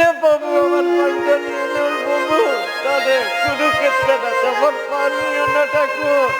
এ বাবু, আমার পানটা নিয়ে নাও বাবু। তাদের কোনো ক্ষেত্রে না আমার পান নিয়ে না ঠাকুর।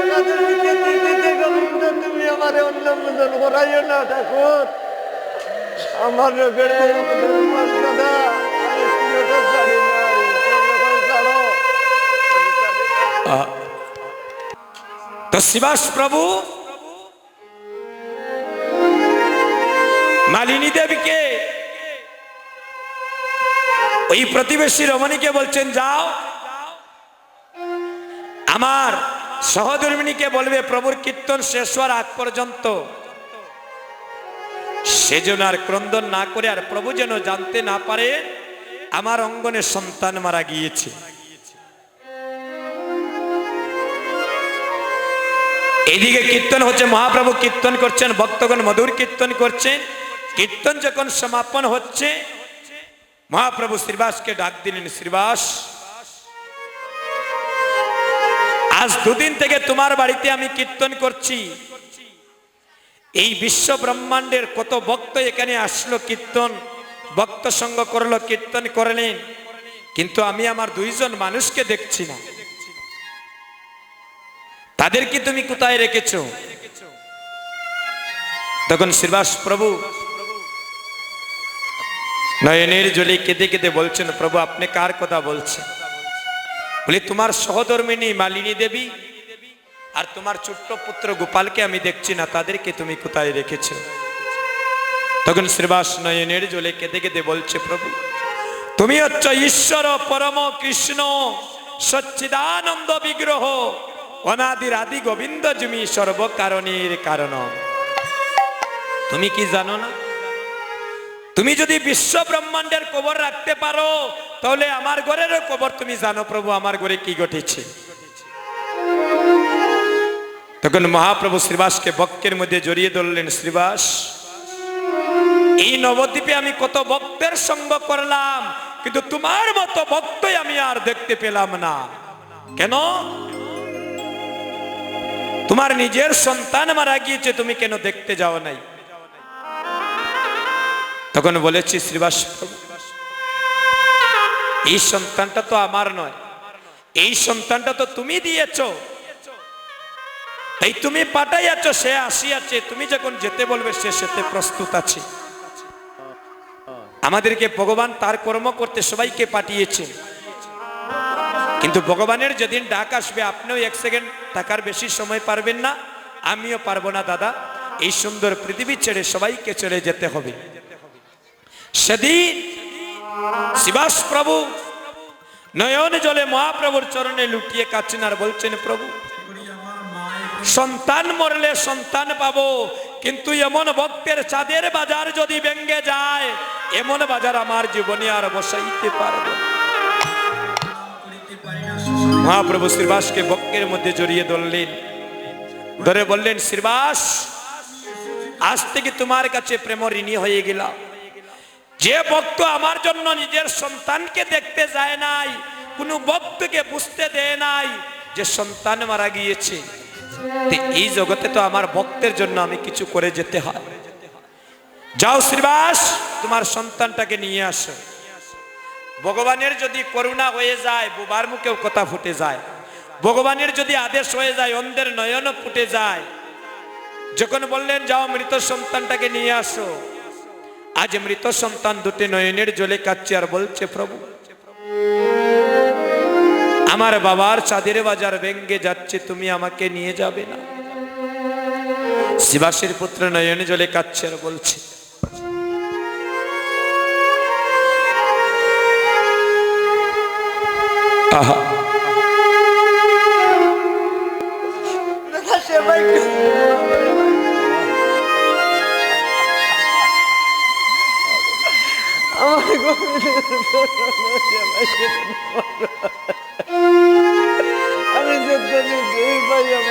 এনাদের দিকে দিতে গোবিন্দ তুমি আমার অন্য মতন করাইও না ঠাকুর। আমার রোগের শিবাস প্রভু, মালিনী দেবীকে ওই প্রতিবেশী রমণীকে বলছেন, যাও। আমার সহধর্মিনীকে বলবে, প্রভুর কীর্তন শেষ হওয়ার আগ পর্যন্ত সে যেন আর ক্রন্দন না করে আর প্রভু যেন জানতে না পারে, আমার অঙ্গনে সন্তান মারা গিয়েছে। এদিকে কীর্তন হচ্ছে, মহাপ্রভু কীর্তন করছেন, ভক্তগণ মধুর কীর্তন করছেন। কীর্তন যখন সমাপন হচ্ছে, মহাপ্রভু শ্রীবাসকে ডাক দিলেন, শ্রীবাস, আজ দুদিন থেকে তোমার বাড়িতে আমি কীর্তন করছি। এই বিশ্ব ব্রহ্মাণ্ডের কত ভক্ত এখানে আসলো কীর্তন, ভক্ত সঙ্গ করল, কীর্তন করলেন। কিন্তু আমি আমার দুইজন মানুষকে দেখছি না। তাদেরকে তুমি কোথায় রেখেছ? তখন শ্রীবাস প্রভু নয়নের জলে কেঁদে কেঁদে বলছেন, প্রভু, আপনি কার কথা বলছেন? বলি, তোমার সহধর্মিনী মালিনী দেবী আর তোমার ছোট্ট পুত্র গোপালকে আমি দেখছি না, তাদেরকে তুমি কোথায় রেখেছ? তখন শ্রীবাস নয়নের জলে কেঁদে কেঁদে বলছে, প্রভু, তুমি হচ্ছ ঈশ্বর পরম কৃষ্ণ, সচ্চিদানন্দ বিগ্রহ অনাদির আদি গোবিন্দ জমি সর্বকারণের কারণ। তুমি কি জানো না? তুমি যদি বিশ্ব ব্রহ্মাণ্ডের কবর রাখতে পারো, তাহলে আমার ঘরেরও কবর তুমি জানো, প্রভু, আমার ঘরে কি ঘটেছে? তখন মহাপ্রভু শ্রীবাসকে বক্কের মধ্যে জড়িয়ে ধরলেন, শ্রীবাস, এই নবদ্বীপে আমি কত ভক্তের সঙ্গ করলাম, কিন্তু তোমার মতো ভক্তই আমি আর দেখতে পেলাম না। কেন? তোমার নিজের সন্তান মারা গিয়েছে, তুমি কেন দেখতে যাও নাই? তখন বলেছি, শ্রীবাস, এই সন্তানটা তো আমার নয়। এই সন্তানটা তো তুমি দিয়েছ। এই তুমি পাঠাইয়াছ, সে আসিয়াছে। তুমি যখন যেতে বলবে, সে সেতে প্রস্তুত আছে। আমাদেরকে ভগবান তার কর্ম করতে সবাইকে পাঠিয়েছে। কিন্তু ভগবানের যেদিন ডাক আসবে, আপনিও এক সেকেন্ড থাকার বেশি সময় পারবেন না। আমিও পারব না, দাদা। এই সুন্দর পৃথিবী ছেড়ে সবাইকে চলে যেতে হবে। সেদিন শিবাস প্রভু নয়ন জলে মহাপ্রভুর চরণে লুটিয়ে কাছেন আর বলছেন, প্রভু সন্তান মরলে সন্তান পাবো, কিন্তু এমন ভক্তের চাঁদের বাজার যদি ভেঙ্গে যায়, এমন বাজার আমার জীবনে আর বসাইতে পারব মহাপ্রভু শ্রীবাসকে বক্কের মধ্যে জড়িয়ে ধরলেন। ধরে বললেন, শ্রীবাস, আজ থেকে তোমার কাছে প্রেম ঋণী হয়ে গেলাম। যে ভক্ত আমার জন্য নিজের সন্তানকে দেখতে যায় নাই, কোনো ভক্তকে বুঝতে দেয় নাই যে সন্তান মারা গিয়েছে। এই জগতে তো আমার ভক্তের জন্য আমি কিছু করে যেতে হয়। যাও শ্রীবাস, তোমার সন্তানটাকে নিয়ে আসো। ভগবানের যদি করুণা হয়ে যায়, বোবার মুখেও কথা ফুটে যায়। ভগবানের যদি আদেশ হয়ে যায়, অন্ধের নয়নও ফুটে যায়। যখন বললেন, যাও মৃত সন্তানটাকে নিয়ে আসো। আজ মৃত সন্তান দুটি নয়নের জলে কাচ্ছে আর বলছে, প্রভু আমার বাবার চাঁদের বাজার ভেঙ্গে যাচ্ছে, তুমি আমাকে নিয়ে যাবে না। শিবাসের পুত্র নয়নে জলে কাচ্ছে আর বলছে, আহা দাদা সেবাই আমার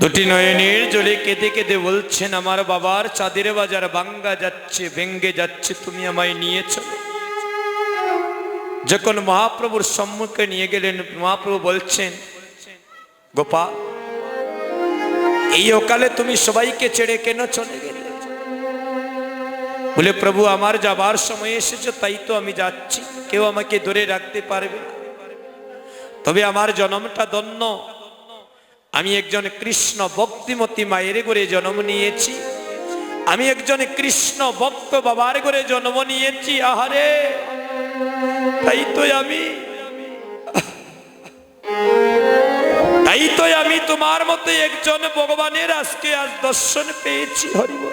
দুটি নয়নের জলে কেঁদে কেঁদে বলছেন, আমার বাবার চাঁদের বাজার বাঙ্গা যাচ্ছে, ভেঙ্গে যাচ্ছে, তুমি আমায় নিয়েছ। যখন মহাপ্রভুর সম্মুখে নিয়ে গেলেন, মহাপ্রভু বলছেন, গোপাল এই অকালে তুমি সবাইকে ছেড়ে কেন চলে গেলে? বলে, প্রভু, আমার যাবার সময় এসেছে, তাই তো আমি যাচ্ছি। কেউ আমাকে ধরে রাখতে পারবে তবে আমার জন্মটা ধন্য। আমি একজন কৃষ্ণ ভক্তিমতী মায়ের করে জন্ম নিয়েছি। আমি একজন কৃষ্ণ ভক্ত বাবার করে জন্ম নিয়েছি। আহারে! তাই তো আমি তাই তো আমি তোমার মতো একজন ভগবানের আজকে আজ দর্শন পেয়েছি হরিব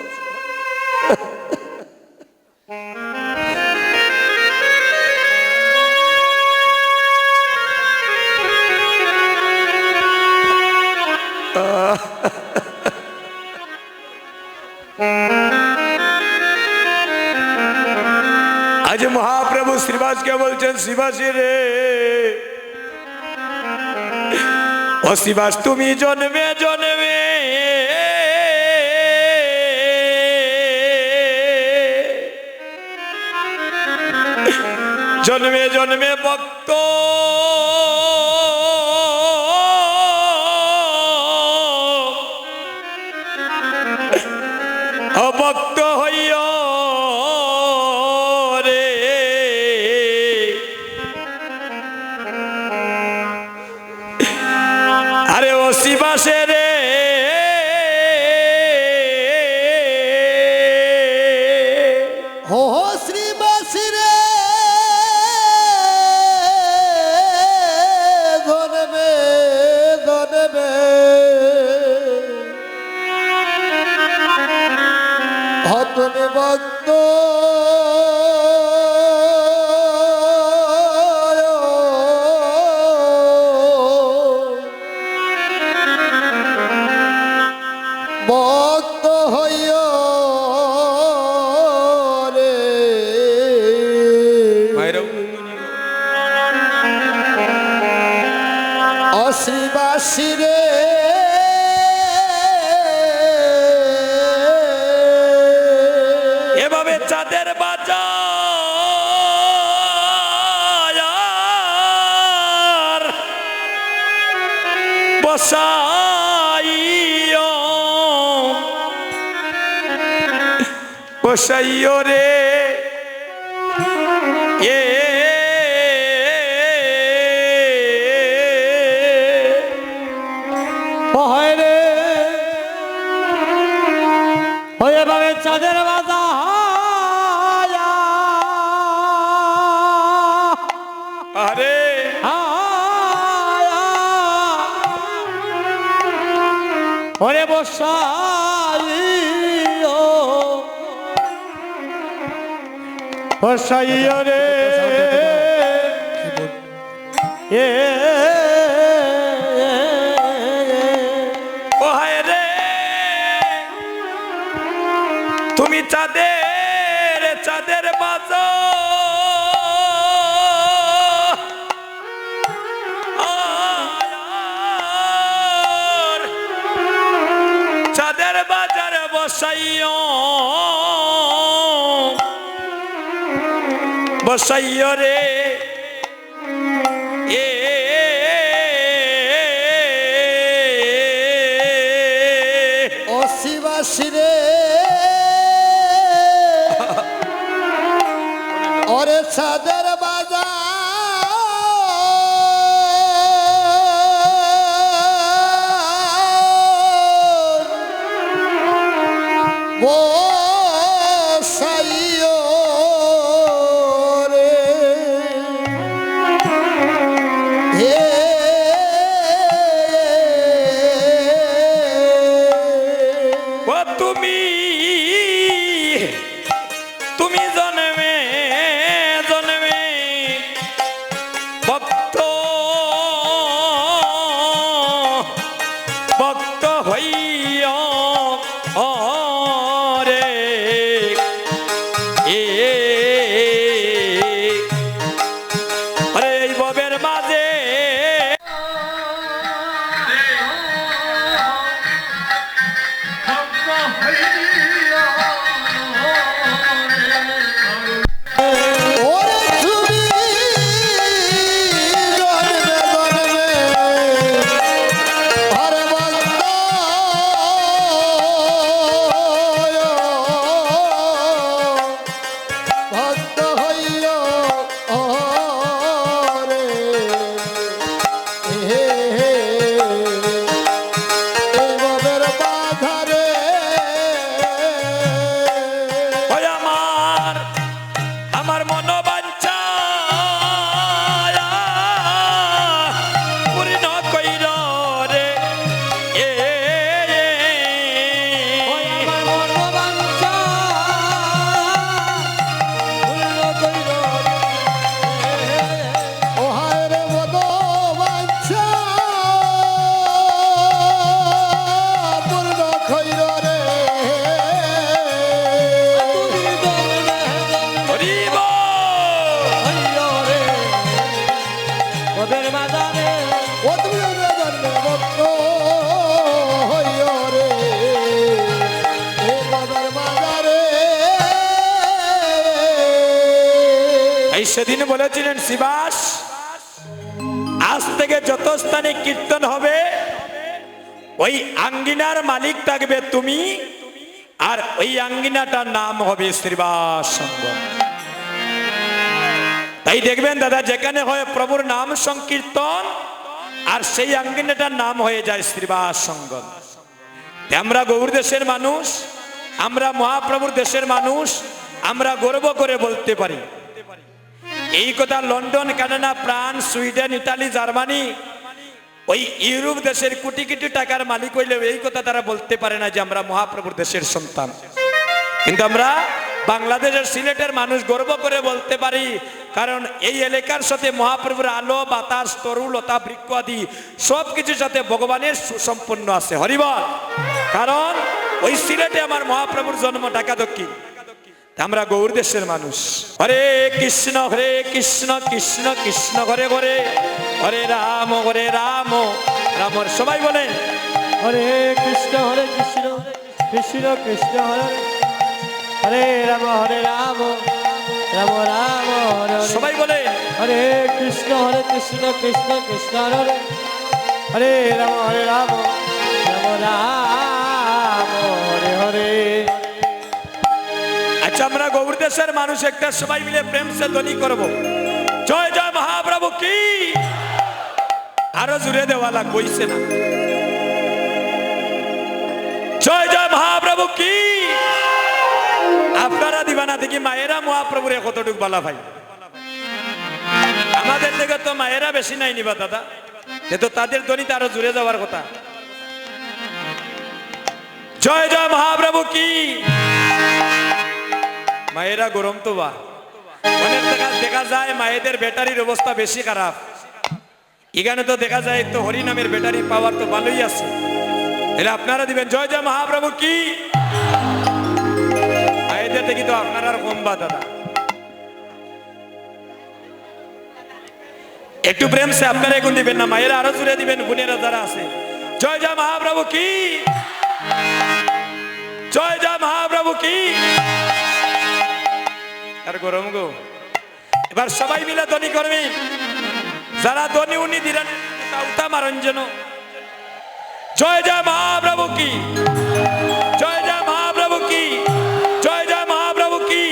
আজ মহাপ্রভু শ্রীবাসকে বলছেন, শ্রীবাসী রে শ্রীবাস তুমি জন্মে জন্মে। জন্মে জন্মে ভক্ত। ও শিবাসে রে। হো হো শ্রী বাসিরে ধনবে ধনবে হতনে ভক্ত বসাইও। বসাইও রে ওরে বসাই বসাই রে এ বসাইও বসাইও রে। এ অশিবাসী রে। ওরে চাঁদের Yeah. সেদিন বলেছিলেন, শিবাস, আজ থেকে যত স্থানে কীর্তন হবে, ওই আঙ্গিনার মালিক থাকবে তুমি, আর ওই আঙ্গিনাটার নাম হবে শ্রীবাস তাই দেখবেন দাদা, যেখানে হয় প্রভুর নাম সংকীর্তন, আর সেই আঙ্গিনাটার নাম হয়ে যায় শ্রীবাস সঙ্গম আমরা গৌর দেশের মানুষ, আমরা মহাপ্রভুর দেশের মানুষ, আমরা গর্ব করে বলতে পারি এই কথা London, Canada, France, Sweden Italy Germany, ওই ইউরোপ দেশের কোটি কোটি টাকার মালিক হইলেও এই কথা তারা বলতে পারে না যে আমরা মহাপ্রভুর দেশের সন্তান। কিন্তু আমরা বাংলাদেশের সিলেটের মানুষ গর্ব করে বলতে পারি, কারণ এই এলাকার সাথে মহাপ্রভুর আলো, বাতাস, তরু, লতা, বৃক্ষ আদি সব কিছুর সাথে ভগবানের সুসম্পন্ন আছে। হরিবল কারণ ওই সিলেটে আমার মহাপ্রভুর জন্ম ঢাকা দক্ষিণ। আমরা গৌর দেশের মানুষ। হরে কৃষ্ণ হরে কৃষ্ণ কৃষ্ণ কৃষ্ণ ঘরে ঘরে হরে রাম হরে রাম রামর সবাই বলেন হরে কৃষ্ণ হরে কৃষ্ণ কৃষ্ণ কৃষ্ণ হরে হরে। রাম হরে রাম রাম রাম হরে সবাই বলেন হরে কৃষ্ণ হরে কৃষ্ণ কৃষ্ণ কৃষ্ণ হরে। হরে রাম হরে রাম রাম রাম হরে হরে। আচ্ছা আমরা গৌর মানুষ, একটা সবাই মিলে প্রেম সে ধ্বনি করব। জয় জয় মহাপ্রভু কি? আরও জুড়ে দেওয়ালা কইছে না। জয় জয় মহাপ্রভু কি? আপনারা দিবানা দেখি, মায়েরা মহাপ্রভুর কতটুক বলা ভাই। আমাদের থেকে তো মায়েরা বেশি নাই নিবা, দাদা। কিন্তু তাদের ধ্বনিতে আরও জুড়ে যাওয়ার কথা। জয় জয় মহাপ্রভু কি? মায়েরা গরম তো বা। দেখা যায় মায়েদের ব্যাটারির অবস্থা বেশি খারাপ। এখানে তো দেখা যায় তো হরি নামের ব্যাটারি পাওয়ার তো ভালোই আছে। এলে আপনারা দিবেন, জয় জয় মহাপ্রভু কি? মায়েদের দেখি তো আপনারা কম বা দাদা। একটু প্রেম সে আপনারা এখন দিবেন না, মায়েরা আরও জুড়ে দিবেন, বোনেরা যারা আছে। জয় জয় মহাপ্রভু কি? জয় জয় মহাপ্রভু কি? আর গরম গো। এবার সবাই মিলে ধ্বনি করবি। যারা ধ্বনি উনি দিলেন উঠা মারণ যেন জয় জয় মহাপ্রভু কি? জয় জয় মহাপ্রভু কি? জয় জয় মহাপ্রভু কি?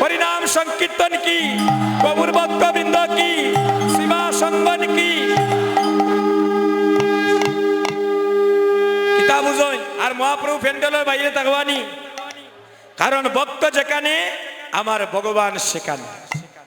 হরিনাম সংকীর্তন কি? প্রভুর ভক্তবৃন্দ কি? শিবা সঙ্গন কি? কিতাব আর মহাপ্রভু প্যান্ডেলের বাইরে থাকবানি। কারণ ভক্ত যেখানে আমার ভগবান সেখানে।